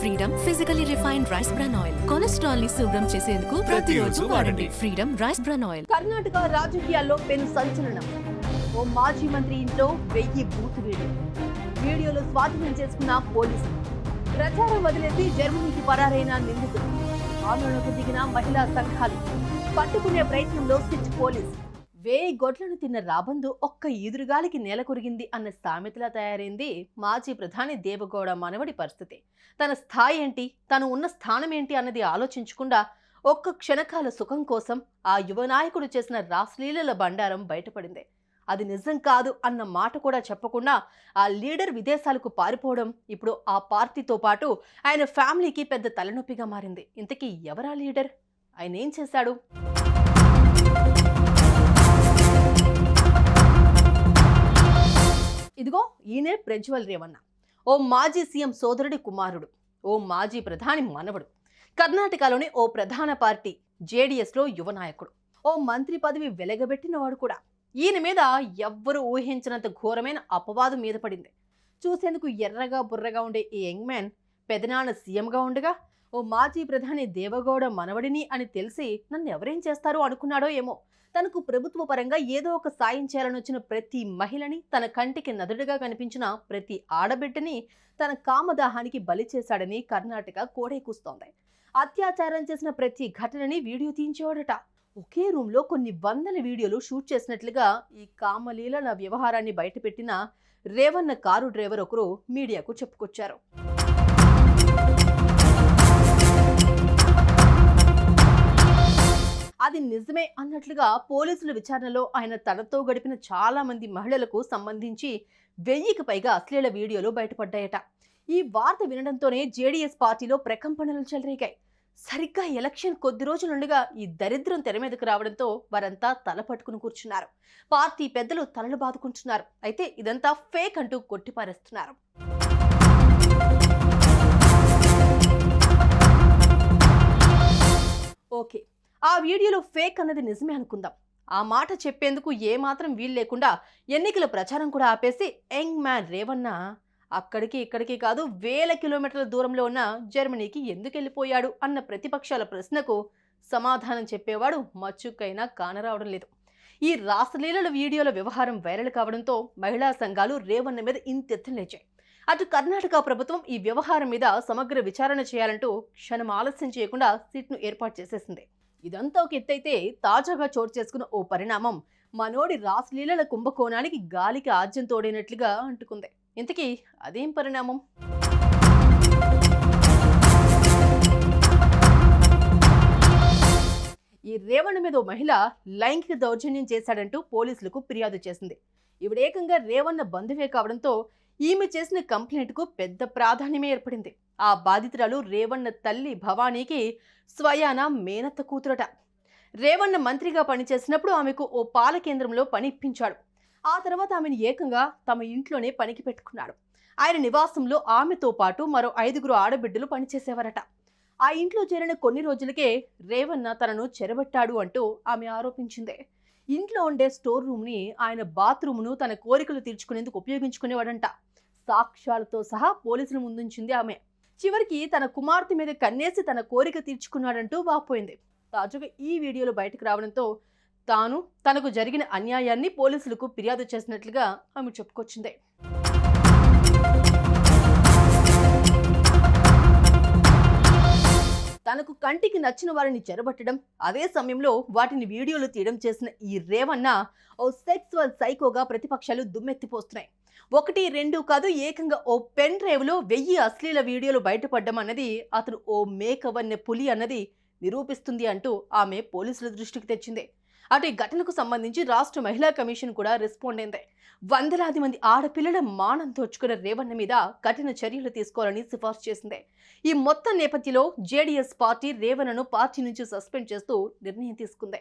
Freedom physically refined rice bran oil కొలెస్ట్రాల్ని శుభ్రం చేసేందుకు ప్రతిరోజు వాడండి. Freedom rice bran oil Karnataka రాజకీయాల్లో పెను సంచలనం. ఓ మాజీ మంత్రి ఇంట్లో వెయ్యి బూత్ వీడియో వీడియోలు స్వాధీనం చేసుకున్న పోలీసులు ప్రచారం వదిలేసి జర్మనీకి పరారైన నిందితులు ఆందోళనకు దిగిన మహిళా సంఘాలు. పట్టుకునే ప్రయత్నంలో సిట్ పోలీస్. వేయి గొడ్లను తిన్న రాబందు ఒక్క ఈదురుగాలికి నేల కొరిగింది అన్న సామెతలా తయారైంది మాజీ ప్రధాని దేవగౌడ మనవడి పరిస్థితి. తన స్థాయి ఏంటి? తను ఉన్న స్థానం ఏంటి అన్నది ఆలోచించకుండా ఒక్క క్షణకాల సుఖం కోసం ఆ యువ నాయకుడు చేసిన రాసలీలల బండారం బయటపడింది. అది నిజం కాదు అన్న మాట కూడా చెప్పకుండా ఆ లీడర్ విదేశాలకు పారిపోవడం ఇప్పుడు ఆ పార్టీతో పాటు ఆయన ఫ్యామిలీకి పెద్ద తలనొప్పిగా మారింది. ఇంతకీ ఎవరా లీడర్? ఆయన ఏం చేశాడు? ఇదిగో ఈయనే ప్రజ్వల్ రేవన్న. ఓ మాజీ సీఎం సోదరుడి కుమారుడు. ఓ మాజీ ప్రధాని మనవడు. కర్ణాటకలోని ఓ ప్రధాన పార్టీ జేడీఎస్లో యువ నాయకుడు. ఓ మంత్రి పదవి వెలగబెట్టినవాడు కూడా. ఈయన మీద ఎవ్వరూ ఊహించినంత ఘోరమైన అపవాదం మీద పడింది. చూసేందుకు ఎర్రగా బుర్రగా ఉండే ఈ యంగ్ మ్యాన్ పెదనాన్న సీఎంగా ఉండగా ఓ మాజీ ప్రధాని దేవగౌడ మనవడిని అని తెలిసి నన్ను ఎవరేం చేస్తారో అనుకున్నాడో ఏమో. తనకు ప్రభుత్వ పరంగా ఏదో ఒక సాయం చేయాలని వచ్చిన ప్రతి మహిళని తన కంటికి నదుడుగా కనిపించిన ప్రతి ఆడబిడ్డని తన కామదాహానికి బలి చేశాడని కర్ణాటక కోడేకూస్తోంది అత్యాచారం చేసిన ప్రతి ఘటనని వీడియో తీయించేవాడట. ఒకే రూమ్లో కొన్ని వందల వీడియోలు షూట్ చేసినట్లుగా ఈ కామలీలల వ్యవహారాన్ని బయటపెట్టిన రేవన్న కారు డ్రైవర్ ఒకరు మీడియాకు చెప్పుకొచ్చారు. నిజమే అన్నట్లుగా పోలీసుల విచారణలో ఆయన తనతో గడిపిన చాలా మంది మహిళలకు సంబంధించి వెయ్యికి పైగా అశ్లీల వీడియోలు బయటపడ్డాయట. ఈ వార్త వినడంతోనే జేడీఎస్ పార్టీలో ప్రకంపనలు చెలరేగాయి. సరిగ్గా ఎలక్షన్ కొద్ది రోజులుండగా ఈ దరిద్రం తెర మీదకు రావడంతో వారంతా తల పట్టుకుని కూర్చున్నారు. పార్టీ పెద్దలు తలలు బాదుకుంటున్నారు. అయితే ఇదంతా ఫేక్ అంటూ కొట్టిపారేస్తున్నారు. ఓకే. ఆ వీడియోలో ఫేక్ అన్నది నిజమే అనుకుందాం. ఆ మాట చెప్పేందుకు ఏమాత్రం వీలు లేకుండా ఎన్నికల ప్రచారం కూడా ఆపేసి యంగ్ మ్యాన్ రేవన్న అక్కడికి ఇక్కడికి కాదు వేల కిలోమీటర్ల దూరంలో ఉన్న జర్మనీకి ఎందుకు వెళ్ళిపోయాడు అన్న ప్రతిపక్షాల ప్రశ్నకు సమాధానం చెప్పేవాడు మచ్చుకైనా కానరావడం లేదు. ఈ రాసలీలల వీడియోల వ్యవహారం వైరల్ కావడంతో మహిళా సంఘాలు రేవన్న మీద ఇంతెత్తులు లేచాయి. అటు కర్ణాటక ప్రభుత్వం ఈ వ్యవహారం మీద సమగ్ర విచారణ చేయాలంటూ క్షణం ఆలస్యం చేయకుండా సిట్ను ఏర్పాటు చేసేసింది. ఇదంతా ఒక ఎత్తైతే తాజాగా చోటు చేసుకున్న ఓ పరిణామం. మనోడి రాసలీలల కుంభకోణానికి గాలికి ఆజ్యం తోడైనట్లుగా అంటుకుంది. ఇంతకీ అదేం పరిణామం? ఈ రేవణ్ మీద ఓ మహిళ లైంగిక దౌర్జన్యం చేశాడంటూ పోలీసులకు ఫిర్యాదు చేసింది. ఇవిడేకంగా రేవణ్ణ బంధువే కావడంతో ఈమె చేసిన కంప్లైంట్కు పెద్ద ప్రాధాన్యమే ఏర్పడింది. ఆ బాధితురాలు రేవన్న తల్లి భవానీకి స్వయాన మేనత్త కూతురట. రేవన్న మంత్రిగా పనిచేసినప్పుడు ఆమెకు ఓ పాల కేంద్రంలో పని ఇప్పించాడు ఆ తర్వాత ఆమెను ఏకంగా తమ ఇంట్లోనే పనికి పెట్టుకున్నాడు. ఆయన నివాసంలో ఆమెతో పాటు మరో ఐదుగురు ఆడబిడ్డలు పనిచేసేవారట. ఆ ఇంట్లో చేరిన కొన్ని రోజులకే రేవన్న తనను చెరబట్టాడు అంటూ ఆమె ఆరోపించింది. ఇంట్లో ఉండే స్టోర్ రూమ్ని ఆయన బాత్రూమ్ను తన కోరికలు తీర్చుకునేందుకు ఉపయోగించుకునేవాడంట. సాక్ష్యాలతో సహా పోలీసుల ముందుంచింది ఆమె. చివరికి తన కుమార్తె మీద కన్నేసి తన కోరిక తీర్చుకున్నాడంటూ వాపోయింది. తాజాగా ఈ వీడియోలు బయటకు రావడంతో తాను తనకు జరిగిన అన్యాయాన్ని పోలీసులకు ఫిర్యాదు చేసినట్లుగా ఆమె చెప్పుకొచ్చింది. తనకు కంటికి నచ్చిన వారిని చెరబట్టడం అదే సమయంలో వాటిని వీడియోలు తీయడం చేసిన ఈ రేవన్న ఓ సెక్సువల్ సైకోగా ప్రతిపక్షాలు దుమ్మెత్తిపోస్తున్నాయి. ఒకటి రెండు కాదు ఏకంగా ఓ పెన్ డ్రైవ్లో వెయ్యి అశ్లీల వీడియోలు బయటపడ్డం అన్నది అతను ఓ మేకవన్నె పులి అన్నది నిరూపిస్తుంది అంటూ ఆమె పోలీసుల దృష్టికి తెచ్చింది. అటు ఈ ఘటనకు సంబంధించి రాష్ట్ర మహిళా కమిషన్ కూడా రెస్పాండ్ అయింది. వందలాది మంది ఆడపిల్లల మానం తోచుకున్న రేవణ్ణ మీద కఠిన చర్యలు తీసుకోవాలని సిఫార్సు చేసింది. ఈ మొత్తం నేపథ్యంలో జేడీఎస్ పార్టీ రేవన్నను పార్టీ నుంచి సస్పెండ్ చేస్తూ నిర్ణయం తీసుకుంది.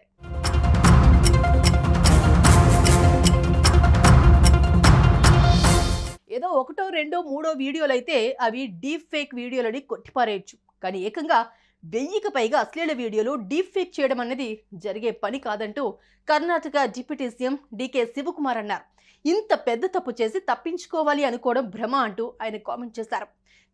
ఏదో ఒకటో రెండో మూడో వీడియోలు అయితే అవి డీప్ ఫేక్ వీడియోలని కొట్టిపారేయచ్చు. కానీ ఏకంగా వెయ్యికి పైగా అశ్లీల వీడియోలు డీప్ ఫేక్ చేయడం అనేది జరిగే పని కాదంటూ Karnataka deputy CM DK Shivakumar అన్నారు. ఇంత పెద్ద తప్పు చేసి తప్పించుకోవాలి అనుకోవడం భ్రమ అంటూ ఆయన కామెంట్ చేశారు.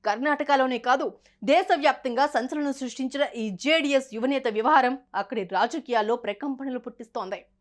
కర్ణాటకలోనే కాదు దేశవ్యాప్తంగా సంచలనం సృష్టించిన ఈ జేడీఎస్ యువనేత వ్యవహారం అక్కడి రాజకీయాల్లో ప్రకంపనలు పుట్టిస్తోంది.